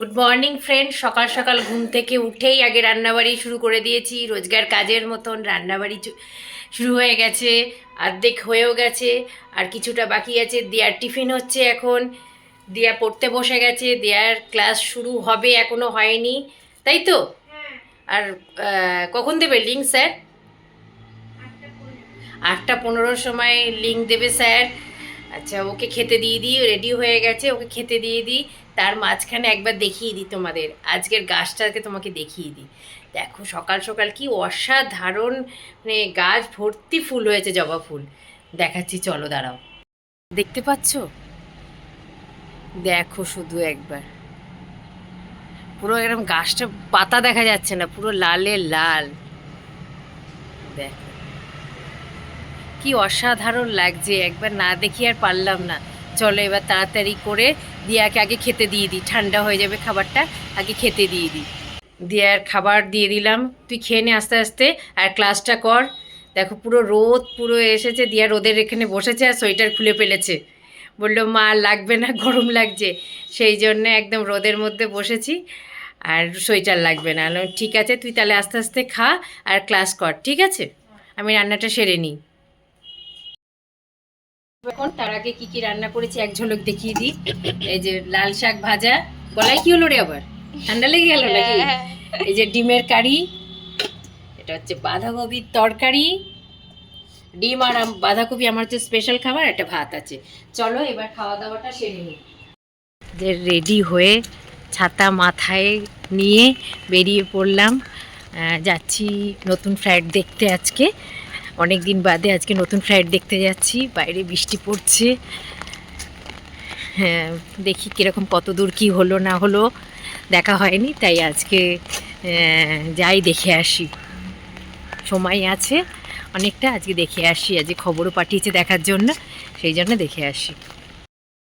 Good morning friend সকাল সকাল ঘুম থেকে উঠেই আগে রান্নাবাড়ি শুরু করে দিয়েছি। রোজগার কাজের মতন রান্নাবাড়ি শুরু হয়ে গেছে। অর্ধেক হয়েও গেছে। আর কিছুটা বাকি আছে। দিয়ার টিফিন হচ্ছে এখন। দিয়া পড়তে বসে গেছে। দেয়ার ক্লাস শুরু হবে এখনও হয়নি। তাই তো? আর কখন দেবে লিঙ্ক স্যার? আটটা পনেরোর সময় লিঙ্ক দেবে স্যার। আচ্ছা ওকে খেতে দিয়ে দিই রেডি হয়ে গেছে, ওকে খেতে দিয়ে দিই। তার মাঝখানে একবার দেখিয়ে দিই তোমাদের। আজকের গাছটাকে তোমাকে দেখিয়ে দিই। দেখো, সকাল সকাল কি অসাধারণ মানে গাছ ভর্তি ফুল হয়েছে, জবা ফুল। দেখাচ্ছি, চলো দাঁড়াও। দেখতে পাচ্ছ? দেখো শুধু একবার। পুরো একদম গাছটা পাতা দেখা যাচ্ছে না, পুরো লালে লাল। কি অসাধারণ লাগছে, একবার না দেখি আর পারলাম না। চলো এবার তাড়াতাড়ি করে দিয়াকে আগে খেতে দিয়ে দিই, ঠান্ডা হয়ে যাবে খাবারটা, আগে খেতে দিয়ে দিই। দিয়ার খাবার দিয়ে দিলাম, তুই খেয়ে নে আস্তে আস্তে, আর ক্লাসটা কর। দেখো পুরো রোদ পুরো এসেছে, দিয়া রোদের এখানে বসেছে আর সোয়েটার খুলে ফেলেছে। বলল, মা, লাগবে না, গরম লাগছে। সেই জন্য একদম রোদের মধ্যে বসেছি, আর সোয়েটার লাগবে না। ঠিক আছে, তুই তাহলে আস্তে আস্তে খা, আর ক্লাস কর, ঠিক আছে? আমি রান্নাটা সেরে নিই। এখন তার আগে কি কি রান্না করেছি এক ঝলক দেখিয়ে দিই। এই যে লাল শাক ভাজা। গলায় কি হলো রে আবার? ঠান্ডা লেগে গেল নাকি? এই যে ডিমের কারি এটা হচ্ছে বাঁধাকপির তরকারি ডিম আর বাঁধাকপি আমার হচ্ছে স্পেশাল খাবার একটা ভাত আছে। চলো এবার খাওয়া দাওয়াটা সেরে নিই। যে রেডি হয়ে ছাতা মাথায় নিয়ে বেরিয়ে পড়লাম। যাচ্ছি নতুন ফ্লাইট দেখতে আজকে। অনেক দিন বাদে আজকে নতুন ফ্লাইট দেখতে যাচ্ছি, বাইরে বৃষ্টি পড়ছে। হ্যাঁ দেখি কীরকম কত দূর কী হলো না হলো, দেখা হয়নি, তাই আজকে যাই দেখে আসি। সময় আছে অনেকটা, আজকে দেখে আসি, আজকে খবরও পাঠিয়েছে দেখার জন্য, সেই জন্য দেখে আসি।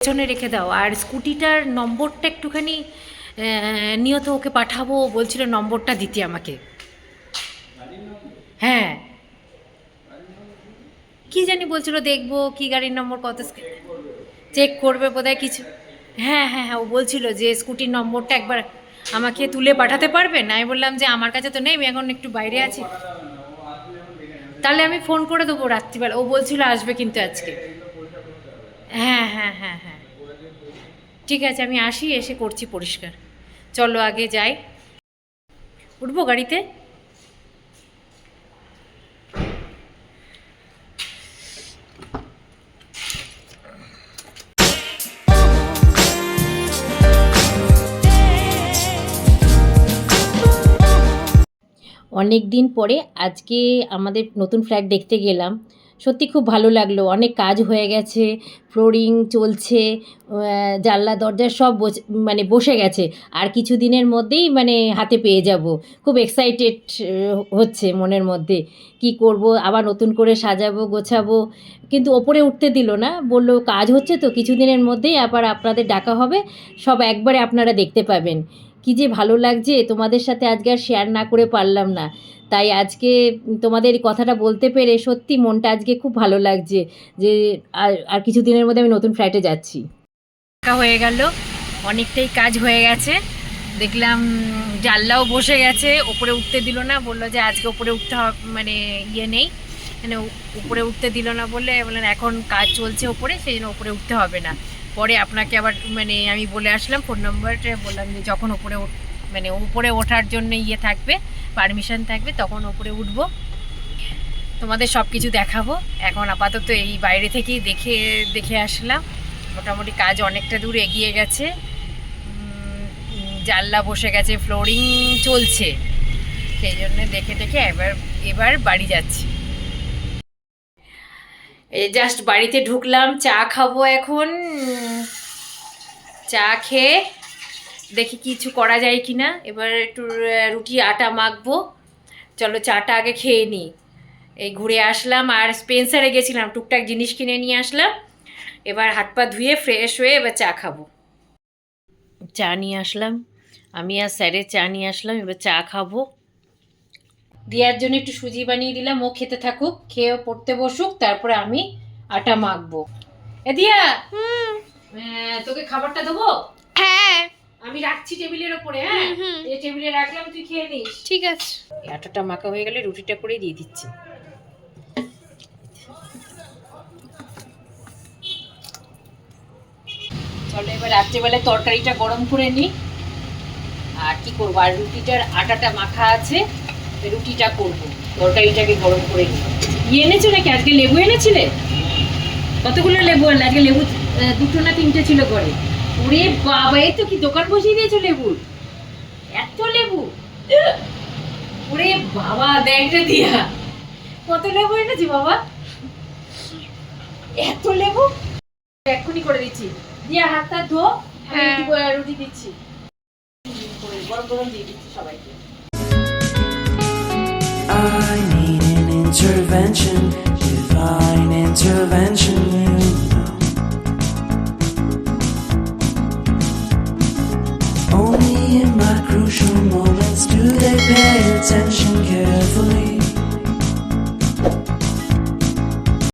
পেছনে রেখে দাও, আর স্কুটিটার নম্বরটা একটুখানি নিয়ত ওকে পাঠাবো বলছিল নম্বরটা দিতে আমাকে। হ্যাঁ কি জানি বলছিল, দেখব কি গাড়ির নম্বর, কত চেক করবে বোধহয় কিছু। হ্যাঁ হ্যাঁ হ্যাঁ ও বলছিল যে স্কুটির নম্বরটা একবার আমাকে তুলে পাঠাতে পারবেন আমি বললাম যে, আমার কাছে তো নেই, আমি এখন একটু বাইরে আছি। তাহলে আমি ফোন করে দেবো রাত্রিবেলা। ও বলছিল, আসবে কিন্তু আজকে। হ্যাঁ হ্যাঁ হ্যাঁ হ্যাঁ। ঠিক আছে, আমি আসি, এসে করছি পরিষ্কার। চলো, আগে যাই। উঠবো গাড়িতে? অনেক দিন পরে আজকে আমাদের নতুন ফ্ল্যাট দেখতে গেলাম। সত্যি খুব ভালো লাগল, অনেক কাজ হয়ে গেছে ফ্লোরিং চলছে জানলা, দরজা সব মানে বসে গেছে। আর কিছু দিনের মধ্যেই মানে হাতে পেয়ে যাব। খুব এক্সাইটেড হচ্ছে মনের মধ্যে। কি করব? আবার নতুন করে সাজাবো, গোছাবো। কিন্তু ওপরে উঠতে দিল না, বলল, কাজ হচ্ছে তো কিছু দিনের মধ্যেই আবার আপনাদের ডাকা হবে। সব একবারে আপনারা দেখতে পাবেন। কি যে ভালো লাগছে, তোমাদের সাথে আজকে আর শেয়ার না করে পারলাম না। তাই আজকে তোমাদের কথাটা বলতে পেরে সত্যি মনটা আজকে খুব ভালো লাগছে যে, আর আর কিছু দিনের মধ্যে আমি নতুন ফ্লাইটে যাচ্ছি। হয়ে গেল, অনেকটাই কাজ হয়ে গেছে। দেখলাম জানলাও বসে গেছে, ওপরে উঠতে দিল না, বলল যে আজকে উপরে উঠতে মানে ইয়ে নেই। মানে উপরে উঠতে দিল না বলে, বললেন এখন কাজ চলছে ওপরে, সেই জন্য উপরে উঠতে হবে না। পরে আপনাকে আবার মানে আমি বলে আসলাম ফোন নম্বরটা বললাম যে যখন ওপরে মানে উপরে ওঠার জন্য ইয়ে থাকবে পারমিশন থাকবে, তখন ওপরে উঠব। তোমাদের সব কিছু দেখাবো। এখন আপাতত এই বাইরে থেকেই দেখে দেখে আসলাম। মোটামুটি কাজ অনেকটা দূর এগিয়ে গেছে। জানলা বসে গেছে ফ্লোরিং চলছে। সেই জন্য দেখে দেখে এবার এবার বাড়ি যাচ্ছি। জাস্ট বাড়িতে ঢুকলাম, চা খাব এখন। চা খেয়ে দেখি কিছু করা যায় কি না এবার একটু রুটি, আটা মাখবো। চলো চাটা আগে খেয়ে নিই। এই ঘুরে আসলাম, আর স্পেন্সারে গেছিলাম, টুকটাক জিনিস কিনে নিয়ে আসলাম। এবার হাত পা ধুয়ে ফ্রেশ হয়ে এবার চা খাব। চা নিয়ে আসলাম। আমি আর স্যারের চা নিয়ে আসলাম, এবার চা খাব। দিয়ার জন্য একটু সুজি বানিয়ে দিলাম ও খেতে থাকুক খেয়ে পড়তে বসুক তারপরে আমি আটা মাখবো। এ দিয়া আহ, তোকে খাবারটা দেবো? হ্যাঁ। আমি রাখছি টেবিলের ওপরে হ্যাঁ। এই টেবিলে রাখলাম তুই খেয়ে নিস। ঠিক আছে। আটাটা মাখা হয়ে গেলে রুটিটা করে দিয়ে দিচ্ছি। চলো এবার রাত্রেবেলায় তরকারিটা গরম করে নিই। আর কি করব? আর রুটিটার আটাটা মাখা আছে। রুটিটা করব তরকারিটাকে গরম করে নিই ইয়ে এনেছো নাকি? আজকে লেবু এনেছিলে? কতগুলো লেবু আনলে? আজকে লেবু দুটো না তিনটে ছিল ঘরে। ওরে বাবা এই তো কি দোকান বসিয়ে দিয়েছ লেবুর এত লেবু? ওরে বাবা দেখ রে দিয়া। কত লেবু এনেছি বাবা? এত লেবু? এক্ষুনি করে দিচ্ছি। দিয়া হাতটা ধো হ্যাঁ। রুটি দিচ্ছি। গরম গরম দিয়ে দিচ্ছি সবাইকে। I need an intervention, divine intervention. Only in my crucial moments do they pay attention carefully.